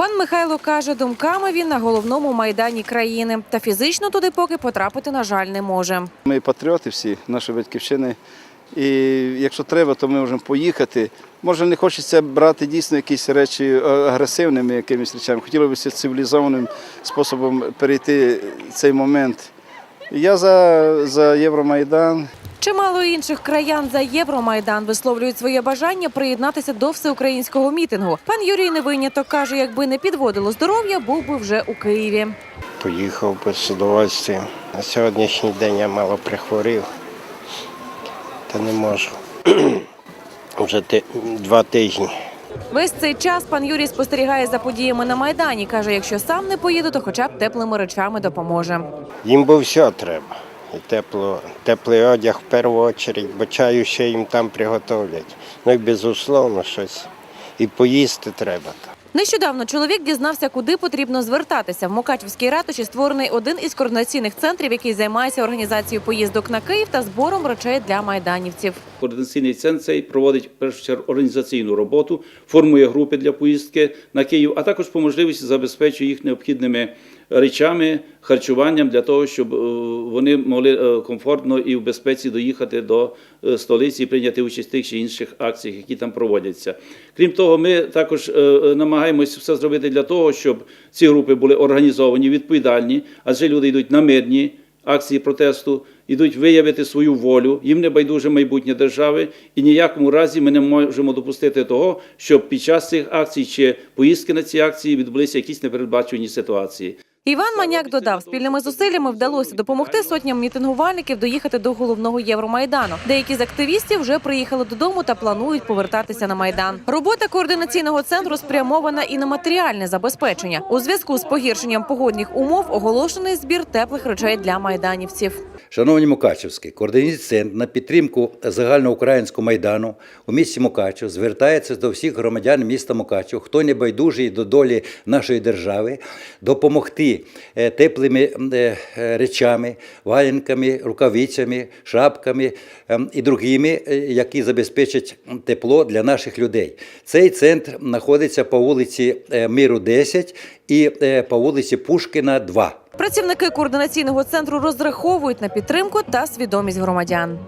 Пан Михайло каже, думками він на головному майдані країни, та фізично туди поки потрапити, на жаль, не може. Ми патріоти всі, нашої батьківщини. І якщо треба, то ми можемо поїхати. Може, не хочеться брати дійсно якісь речі е, агресивними якимись речами. Хотілося б цивілізованим способом перейти цей момент. Я за, за Євромайдан. Чимало інших краян за Євромайдан висловлюють своє бажання приєднатися до всеукраїнського мітингу. Пан Юрій не виняток каже, якби не підводило здоров'я, був би вже у Києві. Поїхав би з удовольствием. На сьогоднішній день я мало прихворів, та не можу. Вже два тижні. Весь цей час пан Юрій спостерігає за подіями на майдані. каже, якщо сам не поїде, то хоча б теплими речами допоможе. Їм би все треба. І тепло, теплий одяг в першу чергу, бо чаю ще їм там приготовлять. Ну і безусловно щось. І поїсти треба. Нещодавно чоловік дізнався, куди потрібно звертатися. В Мукачівській ратуші створений один із координаційних центрів, який займається організацією поїздок на Київ та збором речей для майданівців. Координаційний центр цей проводить першу чергу організаційну роботу, формує групи для поїздки на Київ, а також по можливості забезпечує їх необхідними речами, харчуванням для того, щоб е, вони могли е, комфортно і в безпеці доїхати до е, столиці і прийняти участь в тих чи інших акціях, які там проводяться. Крім того, ми також намагаємось все зробити для того, щоб ці групи були організовані, відповідальні, адже люди йдуть на мирні акції протесту, йдуть виявити свою волю, їм не байдуже майбутнє держави, і ніякому разі ми не можемо допустити того, щоб під час цих акцій чи поїздки на ці акції відбулися якісь непередбачені ситуації. Іван Маняк додав, спільними зусиллями вдалося допомогти сотням мітингувальників доїхати до головного Євромайдану. Деякі з активістів вже приїхали додому та планують повертатися на майдан. Робота координаційного центру спрямована і на матеріальне забезпечення. У зв'язку з погіршенням погодних умов оголошений збір теплих речей для майданівців. Шановні Мукачівські, координаційний центр на підтримку загальноукраїнського майдану у місті Мукачев звертається до всіх громадян міста Мукачев, хто не байдужий до долі нашої держави, допомогти е, теплими е, е, речами, валенками, рукавицями, шапками ем, і другими, які забезпечать тепло для наших людей. Цей центр знаходиться по вулиці Миру 10 і по вулиці Пушкіна 2. Працівники координаційного центру розраховують на підтримку та свідомість громадян.